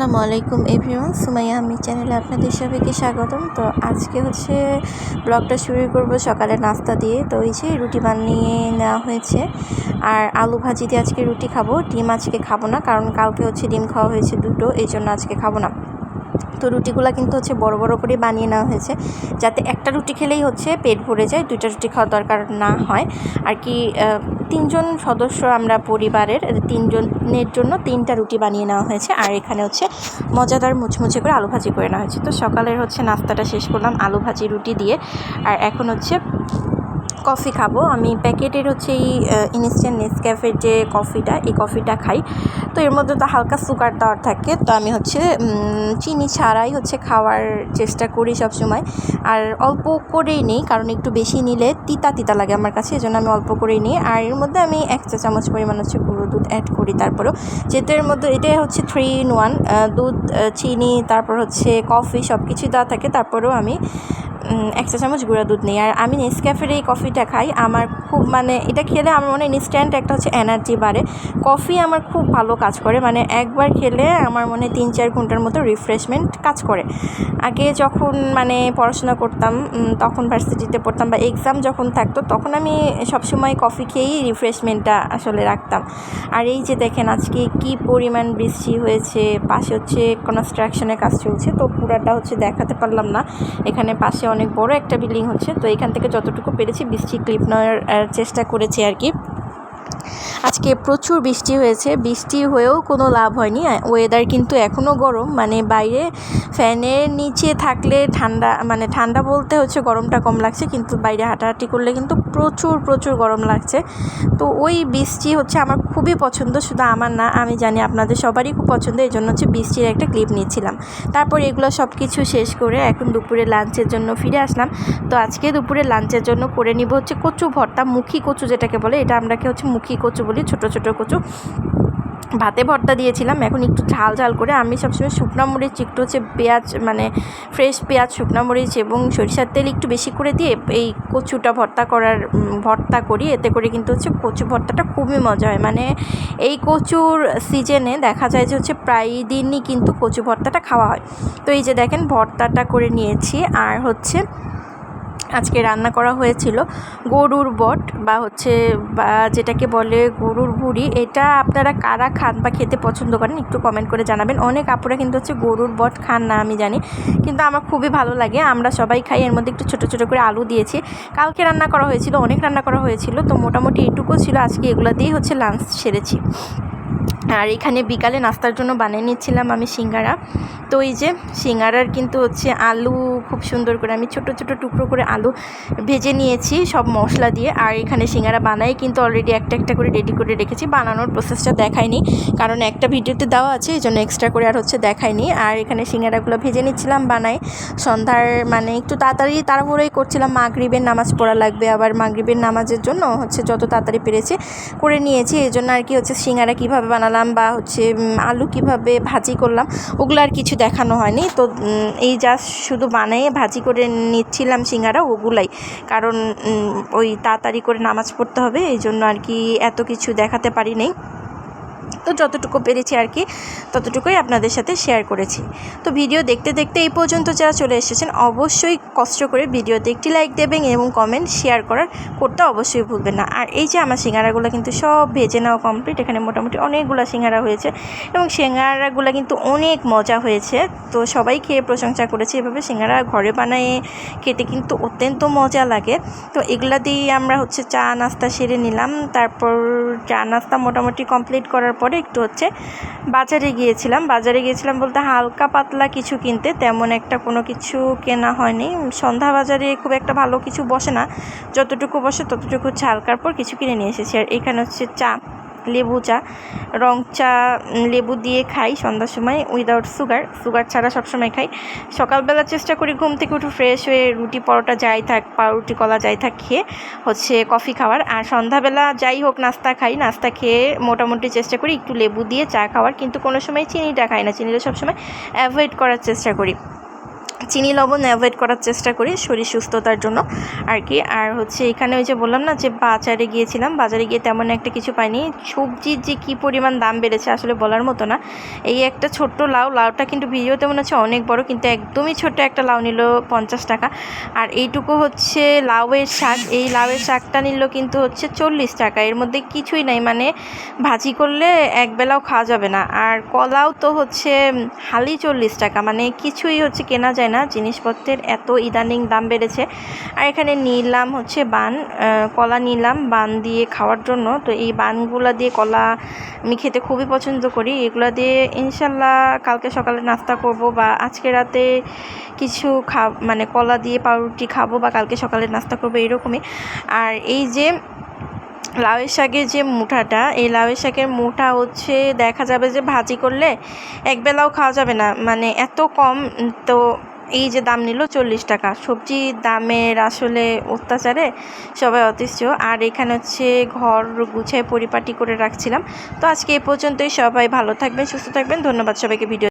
আসসালামু আলাইকুম, এভরিওয়ান। সুমাইয়া, আমি চ্যানেলে আপনাদের সবাইকে স্বাগতম। তো আজকে হচ্ছে ব্লগটা শুরু করব সকালে নাস্তা দিয়ে। তো ওই যে রুটি বানিয়ে নেওয়া হয়েছে। আর আলু ভাজি দিয়ে আজকে রুটি খাব। ডিম আজকে খাব না, কারণ কালকে হচ্ছে ডিম খাওয়া হয়েছে দুটো, এই জন্য আজকে খাব না। তো রুটিগুলো কিন্তু হচ্ছে বড় বড় করে বানিয়ে নেওয়া হয়েছে। যাতে একটা রুটি খেলেই হচ্ছে পেট ভরে যায়, দুইটা রুটি খাওয়ার দরকার না হয়। আর কি তিনজন সদস্য আমরা পরিবারের, তিনজনের জন্য তিনটা রুটি বানিয়ে নেওয়া হয়েছে। আর এখানে হচ্ছে মজাদার মুচমুচে করে আলু ভাজি করে নেওয়া হয়েছে। তো সকালের হচ্ছে নাস্তাটা শেষ করলাম, আলু ভাজি রুটি দিয়ে। আর এখন হচ্ছে কফি খাব। আমি প্যাকেটের হচ্ছে এই ইনস্ট্যান্ট নেসক্যাফের যে কফিটা, এই কফিটা খাই। তো এর মধ্যে তো হালকা সুগার দেওয়ার থাকে। তো আমি হচ্ছে চিনি ছাড়াই হচ্ছে খাওয়ার চেষ্টা করি সব সময় আর অল্প করেই নিই, কারণ একটু বেশি নিলে তিতা তিতা লাগে আমার কাছে এই জন্য আমি অল্প করেই নিই। আর এর মধ্যে আমি এক চা চামচ পরিমাণ হচ্ছে গুঁড়ো দুধ অ্যাড করি তারপরেও। যেহেতু এর মধ্যে এটা হচ্ছে থ্রি ইন ওয়ান দুধ চিনি, তারপর হচ্ছে কফি সব কিছুই দেওয়া থাকে। তারপরেও আমি এক চা চামচ গুঁড়া দুধ নিই। আর আমি নেসক্যাফের এই কফিটা খাই। আমার খুব মানে এটা খেলে আমার মনে হয় ইনস্ট্যান্ট একটা হচ্ছে এনার্জি বাড়ে। কফি আমার খুব ভালো কাজ করে। মানে একবার খেলে আমার মনে তিন চার ঘণ্টার মতো রিফ্রেশমেন্ট কাজ করে। আগে যখন মানে পড়াশোনা করতাম তখন ভার্সিটিতে পড়তাম বা এক্সাম যখন থাকতো, তখন আমি সবসময় কফি খেয়েই রিফ্রেশমেন্টটা আসলে রাখতাম। আর এই যে দেখেন আজকে কি পরিমাণ বৃষ্টি হয়েছে, পাশে হচ্ছে কনস্ট্রাকশনের কাজ চলছে, তো পুরাটা হচ্ছে দেখাতে পারলাম না। এখানে পাশে অনেক বড় একটা বিল্ডিং হচ্ছে। তো এখান থেকে যতটুকু পেরেছি, বৃষ্টি, ক্লিপ নেওয়ার চেষ্টা করেছি আর কি। আজকে প্রচুর বৃষ্টি হয়েছে। বৃষ্টি হয়েও কোনো লাভ হয়নি। ওয়েদার কিন্তু এখনও গরম। মানে বাইরে ফ্যানের নিচে থাকলে ঠান্ডা মানে ঠান্ডা বলতে হচ্ছে গরমটা কম লাগছে, কিন্তু বাইরে হাঁটাহাঁটি করলে কিন্তু প্রচুর প্রচুর গরম লাগছে। তো ওই বৃষ্টি হচ্ছে আমার খুবই পছন্দ, শুধু আমার না, আমি জানি আপনাদের সবারই খুব পছন্দ, এই জন্য হচ্ছে বৃষ্টির একটা ক্লিপ নিয়েছিলাম তারপর এগুলো সব কিছু শেষ করে এখন দুপুরে লাঞ্চের জন্য ফিরে আসলাম। তো আজকে দুপুরে লাঞ্চের জন্য করে নিব হচ্ছে কচু ভর্তা, মুখী কচু যেটাকে বলে, এটা আমরাকে হচ্ছে মুখী কচু বলি? ছোটো ছোটো কচু। ভাতে ভর্তা দিয়েছিলাম। এখন একটু ঝাল ঝাল করে আমি সবসময় শুকনো মরিচ, একটু হচ্ছে পেঁয়াজ মানে ফ্রেশ পেঁয়াজ, শুকনো মরিচ এবং সরিষার তেল একটু বেশি করে দিয়ে এই কচুটা ভর্তা করার ভর্তা করি। এতে করে কিন্তু হচ্ছে কচু ভর্তাটা খুবই মজা হয়। মানে এই কচুর সিজনে দেখা যায় যে হচ্ছে প্রায় দিনই কিন্তু কচু ভর্তাটা খাওয়া হয়। তো এই যে দেখেন, ভর্তাটা করে নিয়েছি। আর হচ্ছে আজকে রান্না করা হয়েছিল গরুর বট বা হচ্ছে, বা যেটাকে বলে গরুর ভুড়ি। এটা আপনারা কারা খান বা খেতে পছন্দ করেন একটু কমেন্ট করে জানাবেন। অনেক আপুরা কিন্তু হচ্ছে গরুর বট খান না, আমি জানি। কিন্তু আমার খুবই ভালো লাগে। আমরা সবাই খাই। এর মধ্যে একটু ছোটো ছোটো করে আলু দিয়েছি। কালকে রান্না করা হয়েছিল, অনেক রান্না করা হয়েছিল। তো মোটামুটি এটুকু ছিল। আজকে এগুলো দিয়েই হচ্ছে লাঞ্চ সেরেছি। আর এখানে বিকালে নাস্তার জন্য বানিয়ে নিচ্ছিলাম আমি সিঙ্গারা। তো এই যে সিঙ্গারার কিন্তু হচ্ছে আলু খুব সুন্দর করে আমি ছোট ছোট টুকরো করে আলু ভেজে নিয়েছি সব মশলা দিয়ে। আর এখানে সিঙ্গারা বানাই কিন্তু অলরেডি একটা একটা করে রেডি করে রেখেছি। বানানোর প্রসেসটা দেখায়নি কারণ একটা ভিডিওতে দেওয়া আছে, এই জন্য এক্সট্রা করে আর হচ্ছে দেখায়নি আর এখানে সিঙ্গারাগুলো ভেজে নিচ্ছিলাম, বানাই। সন্ধ্যার মানে একটু তাড়াতাড়ি তাড়াহুড়োই করছিলাম, মাগরিবের নামাজ পড়া লাগবে। আবার মাগরিবের নামাজের জন্য হচ্ছে যত তাড়াতাড়ি পেরেছি করে নিয়েছি। এই জন্য আর কি হচ্ছে সিঙ্গারা কীভাবে বানালাম বা হচ্ছে আলু কীভাবে ভাজি করলাম, ওগুলো আর কিছু দেখানো হয়নি। তো এই জাস্ট শুধু বানিয়ে ভাজি করে নিচ্ছিলাম সিঙ্গারা, ওগুলাই। কারণ ওই তাড়াতাড়ি করে নামাজ পড়তে হবে, এই জন্য আর কি এত কিছু দেখাতে পারি নেই। তো যতটুকু পেরেছি আর কি, ততটুকুই আপনাদের সাথে শেয়ার করেছি। তো ভিডিও দেখতে দেখতে এই পর্যন্ত যারা চলে এসেছেন, অবশ্যই কষ্ট করে ভিডিওতে একটি লাইক দেবেন এবং কমেন্ট শেয়ার করার করতে অবশ্যই ভুলবেন না। আর এই যে আমার সিঙ্গারাগুলো কিন্তু সব ভেজে নেওয়া কমপ্লিট এখানে মোটামুটি অনেকগুলো সিঙ্গারা হয়েছে এবং সিঙ্গারাগুলো কিন্তু অনেক মজা হয়েছে। তো সবাই খেয়ে প্রশংসা করেছে এভাবে সিঙ্গারা ঘরে বানায়ে খেতে কিন্তু অত্যন্ত মজা লাগে। তো এগুলা দিয়ে আমরা হচ্ছে চা নাস্তা সেরে নিলাম। তারপর চা নাস্তা মোটামুটি কমপ্লিট করার পরে একটু হচ্ছে বাজারে গিয়েছিলাম। বাজারে গিয়েছিলাম বলতে হালকা পাতলা কিছু কিনতে, তেমন একটা কোনো কিছু কেনা হয়নি। সন্ধ্যা বাজারে খুব একটা ভালো কিছু বসে না। যতটুকু বসে ততটুকু হচ্ছে হালকার পর কিছু কিনে নিয়ে এসেছি। আর এখানে হচ্ছে চা। লেবু চা, রং চা লেবু দিয়ে খাই সন্ধ্যার সময় উইদাউট সুগার সুগার ছাড়া সবসময় খাই। সকালবেলা চেষ্টা করি ঘুম থেকে উঠে ফ্রেশ হয়ে রুটি, পরোটা যাই থাক, পাউরুটি, কলা যাই থাক খেয়ে হচ্ছে কফি খাওয়ার। আর সন্ধ্যাবেলা যাই হোক নাস্তা খাই, নাস্তা খেয়ে মোটামুটি চেষ্টা করি একটু লেবু দিয়ে চা খাওয়ার। কিন্তু কোনো সময় চিনিটা খাই না, চিনিটা সবসময় অ্যাভয়েড করার চেষ্টা করি। চিনি লবণ অ্যাভয়েড করার চেষ্টা করি শরীর সুস্থতার জন্য আর কি। আর হচ্ছে এখানে ওই যে বললাম না যে বাজারে গিয়েছিলাম, বাজারে গিয়ে তেমন একটা কিছু পাইনি। সবজির যে কী পরিমাণ দাম বেড়েছে আসলে বলার মতো না। এই একটা ছোট্ট লাউ, লাউটা কিন্তু ভিডিওতে মনে হচ্ছে অনেক বড়, কিন্তু একদমই ছোট্ট একটা লাউ নিল পঞ্চাশ টাকা। আর এইটুকু হচ্ছে লাউয়ের শাক, এই লাউয়ের শাকটা নিল কিন্তু হচ্ছে চল্লিশ টাকা। এর মধ্যে কিছুই নাই মানে ভাজি করলে একবেলাও খাওয়া যাবে না। আর কলাও তো হচ্ছে হালি চল্লিশ টাকা মানে কিছুই হচ্ছে কেনা যায় না, জিনিসপত্রের এত ইদানিং দাম বেড়েছে। আর এখানে নিলাম হচ্ছে বান কলা নিলাম, বান দিয়ে খাওয়ার জন্য। তো এই বানগুলা দিয়ে কলা আমি খেতে খুবই পছন্দ করি। এগুলা দিয়ে ইনশাল্লাহ কালকে সকালে নাস্তা করব বা আজকে রাতে কিছু খা মানে কলা দিয়ে পাউরুটি খাব বা কালকে সকালে নাস্তা করব এরকমই। আর এই যে লাউয়ের শাকের যে মুঠাটা, এই লাউয়ের শাকের মুঠা হচ্ছে দেখা যাবে যে ভাজি করলে একবেলাও খাওয়া যাবে না। মানে এত কম, তো এই যে দাম নিল চল্লিশ টাকা। সবজি দামের আসলে অত্যাচারে সবাই অতিষ্ঠ। আর এখানে হচ্ছে ঘর গুছায় পরিপাটি করে রাখছিলাম। তো আজকে এ পর্যন্তই সবাই ভালো থাকবেন, সুস্থ থাকবেন। ধন্যবাদ সবাইকে ভিডিও